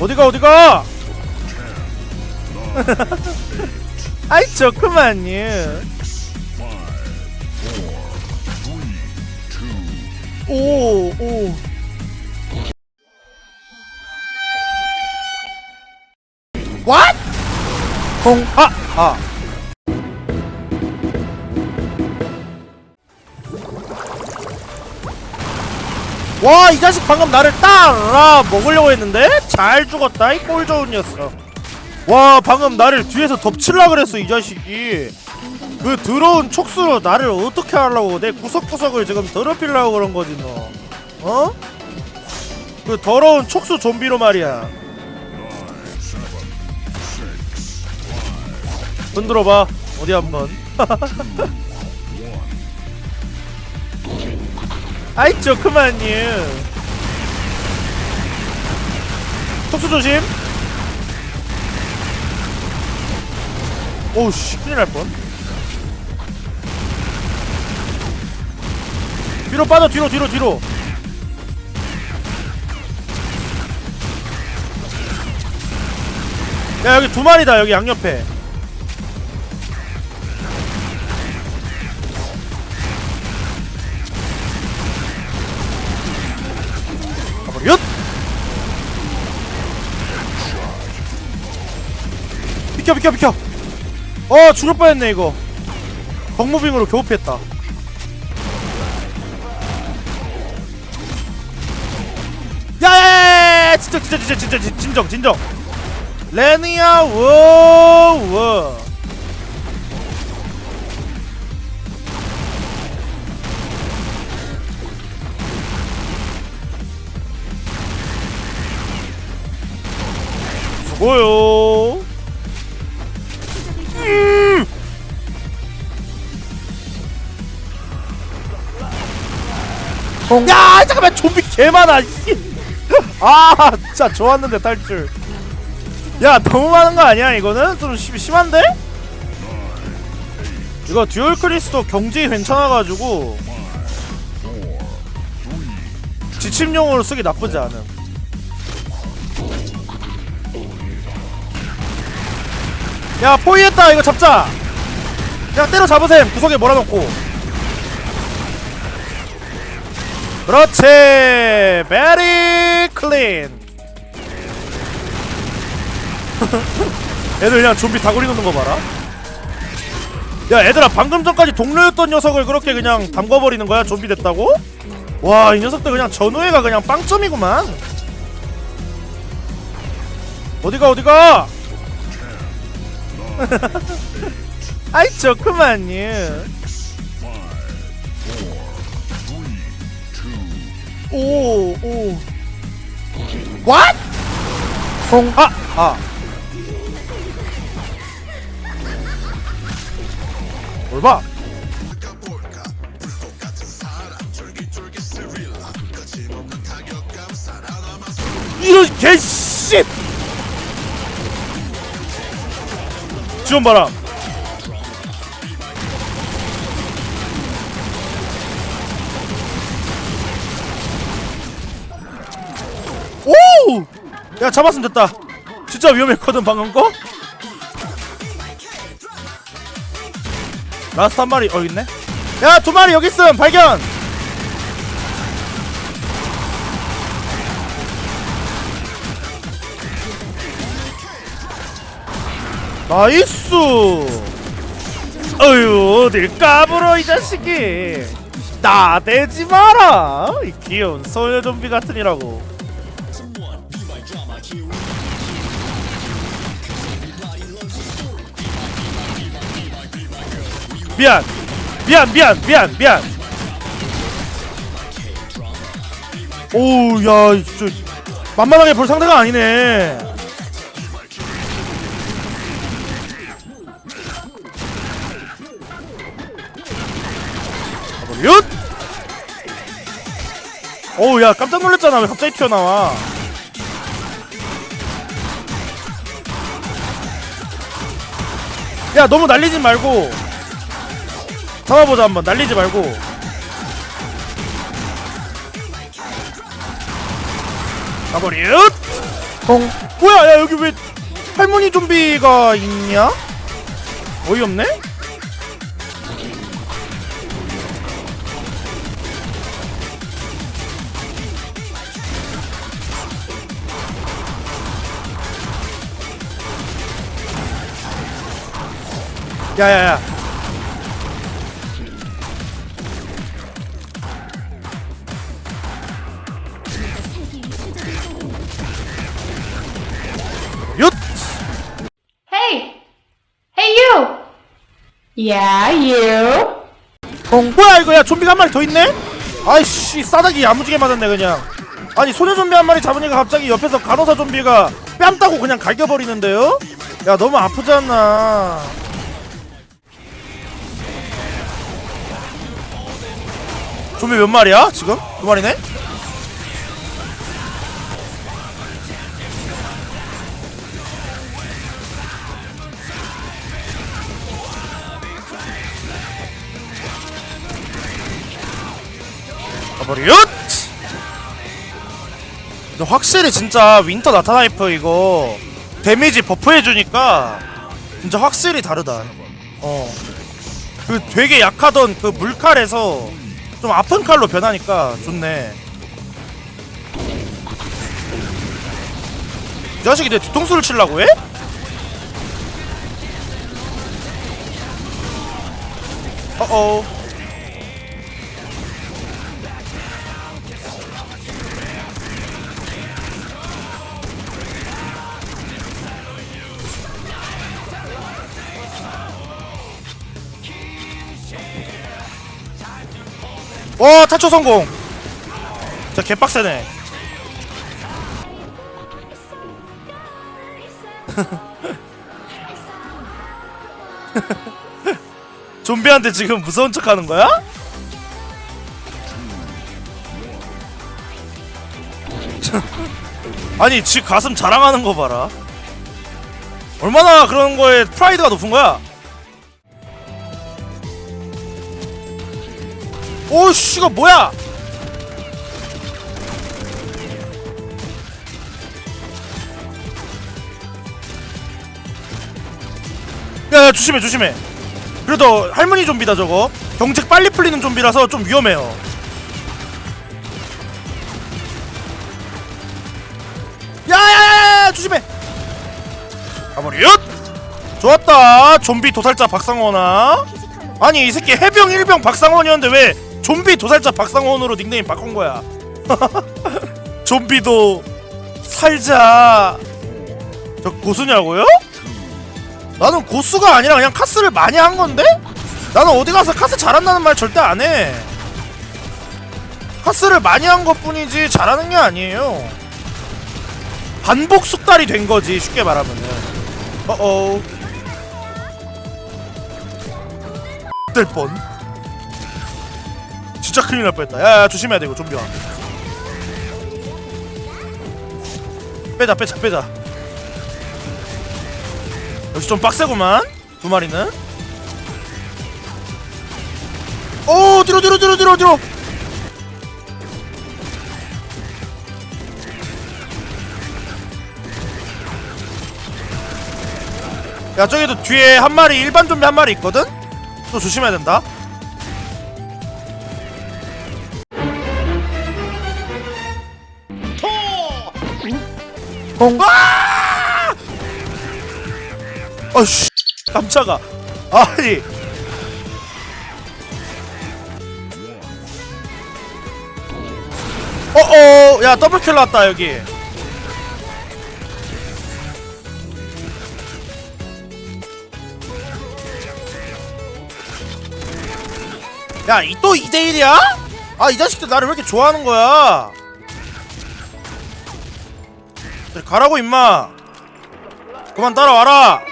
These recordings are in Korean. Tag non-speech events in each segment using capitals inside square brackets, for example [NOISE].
어디가 어디가 [LAUGHS] 아이 좋구만요 오, 오. What? 공, 아, 아. 와, 이 자식 방금 나를 따라 먹으려고 했는데? 잘 죽었다, 이 꼴 좋은 녀석. 와, 방금 나를 뒤에서 덮칠라 그랬어, 이 자식이. 그 더러운 촉수로 나를 어떻게 하려고 내 구석구석을 지금 더럽히려고 그런 거지, 너. 어? 그 더러운 촉수 좀비로 말이야. 흔들어봐. 어디 한번. [LAUGHS] 아이 좋구만요. 촉수 조심. 오우씨 큰일 날 뻔. 뒤로 빠져 뒤로 뒤로 뒤로. 야 여기 두 마리다 여기 양옆에. 비켜 비켜 비켜! 어 죽을 뻔했네 이거. 덕무빙으로 겨우 피했다. 야야야야 진짜 진짜 진짜 진짜 진- 진정 진정. 레니아 워워. 수고요 야 잠깐만 좀비 개 많아 씨. 아 진짜 좋았는데 탈출. 야 너무 많은 거 아니야 이거는? 좀 심, 심한데? 이거 듀얼 크리스도 경제이 괜찮아가지고. 지침용으로 쓰기 나쁘지 않음. 야 포위했다 이거 잡자. 그냥 때려 잡으셈 구석에 몰아놓고 그렇지. 베리 클린 [LAUGHS] 애들 그냥 좀비 다구리 놓는 거 봐라. 야 애들아 방금 전까지 동료였던 녀석을 그렇게 그냥 담궈버리는 거야? 좀비 됐다고? 와 이 녀석들 그냥 전우회가 그냥 빵점이구만. 어디가 어디가? [LAUGHS] 아이 좋구만요 오, 오. What? 공, 아, 아. 뭘 봐? 이런 개씨! 지원 봐라. 야 잡았으면 됐다. 진짜 위험했거든 방금 거? 라스트 한 마리 어 있네? 야 두 마리 여기 있음! 발견! 나이스! 어휴 어딜 까불어 이 자식이! 나대지 마라! 이 귀여운 소녀 좀비 같으니라고 미안. 미안 미안 미안 미안. 오야 진짜 만만하게 볼 상대가 아니네. 윷 오우 야 깜짝 놀랐잖아. 왜 갑자기 튀어나와. 야 너무 날리지 말고 잡아보자 한번 날리지 말고 가버리 윷 ong. 뭐야 야 여기 왜 할머니 좀비가 있냐? 어이없네? 야야야 Yeah, you! 어, 뭐야 이거 야 좀비가 한 마리 더 있네? 아이씨 싸다기 야무지게 맞았네 그냥 아니 소녀 좀비 한 마리 잡으니까 갑자기 옆에서 간호사 좀비가 뺨 따고 그냥 갈겨버리는데요? 야 너무 아프잖아 좀비 몇 마리야 지금? 두 마리네? 가버리얏! 근데 확실히 진짜 윈터 나타나이프 이거 데미지 버프해주니까 진짜 확실히 다르다 어. 그 되게 약하던 그 물칼에서 좀 아픈 칼로 변하니까 좋네 이 자식이 내 뒤통수를 치려고 해? 어어 와 탈출 성공. 자 개빡세네. [LAUGHS] 좀비한테 지금 무서운 척 하는 거야? [LAUGHS] 아니 지 가슴 자랑하는 거 봐라. 얼마나 그런 거에 프라이드가 높은 거야 오씨 이거 뭐야? 야, 야 조심해 조심해. 그래도 할머니 좀비다 저거. 경직 빨리 풀리는 좀비라서 좀 위험해요. 조심해. 가버리얏 좋았다. 좀비 도살자 박상원아 아니 이 새끼 해병 1병 박상원이었는데 왜 좀비 도살자 박상원으로 닉네임 바꾼 거야 [LAUGHS] 좀비도 살자 저 고수냐고요? 나는 고수가 아니라 그냥 카스를 많이 한 건데? 나는 어디 가서 카스 잘한다는 말 절대 안 해. 카스를 많이 한 것 뿐이지 잘하는 게 아니에요. 반복 숙달이 된 거지 쉽게 말하면은. 어어. 될 뻔. 진짜 큰일 날 뻔했다. 야, 야 조심해야 돼 이거 좀비야. 빼자 빼자 빼자. 역시 좀 빡세구만 두 마리는 오 뒤로 뒤로 뒤로 뒤로 뒤로 야 저기도 뒤에 한 마리 일반 좀비 한 마리 있거든 또 조심해야 된다 아! 아씨 깜짝아 아니 어어 야 더블킬 났다 여기 야 이 또 2대1이야? 아 이 자식들 나를 왜 이렇게 좋아하는 거야 가라고 임마. 그만 따라와라.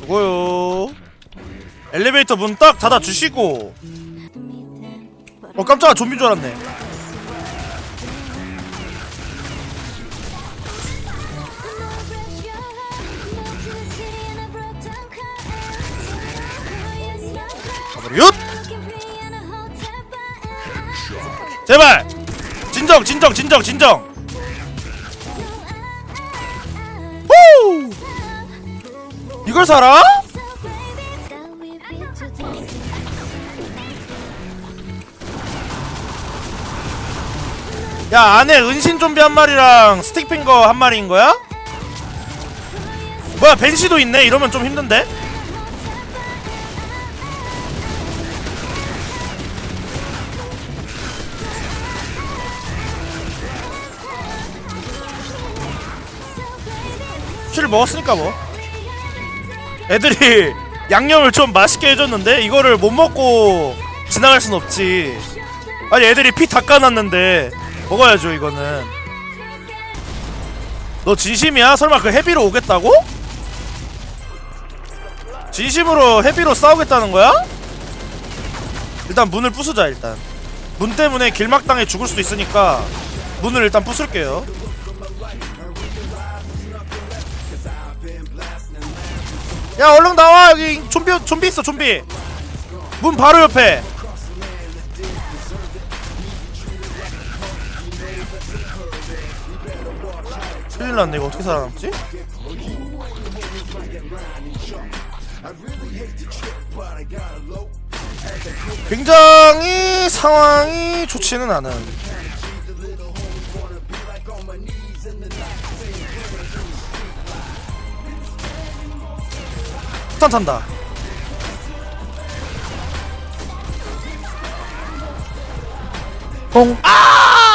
수고요. 엘리베이터 문 딱 닫아주시고. 어 깜짝아 좀비인 줄 알았네. 가버려 제발 진정 진정 진정 진정 후 이걸 살아? 야 안에 은신 좀비 한 마리랑 스틱핑거 한 마리인 거야? 뭐야 벤시도 있네 이러면 좀 힘든데? 킬 먹었으니까 뭐 애들이 [LAUGHS] 양념을 좀 맛있게 해줬는데 이거를 못 먹고 지나갈 순 없지 아니 애들이 피 닦아놨는데 먹어야죠 이거는 너 진심이야? 설마 그 헤비로 오겠다고? 진심으로 헤비로 싸우겠다는 거야? 일단 문을 부수자 일단 문 때문에 길막당해 죽을 수도 있으니까 문을 일단 부술게요 야 얼른 나와. 여기 좀비 좀비 있어 좀비. 문 바로 옆에. 큰일 났네 이거 어떻게 살아남지? 굉장히 상황이 좋지는 않은 탄 탄다 공 아!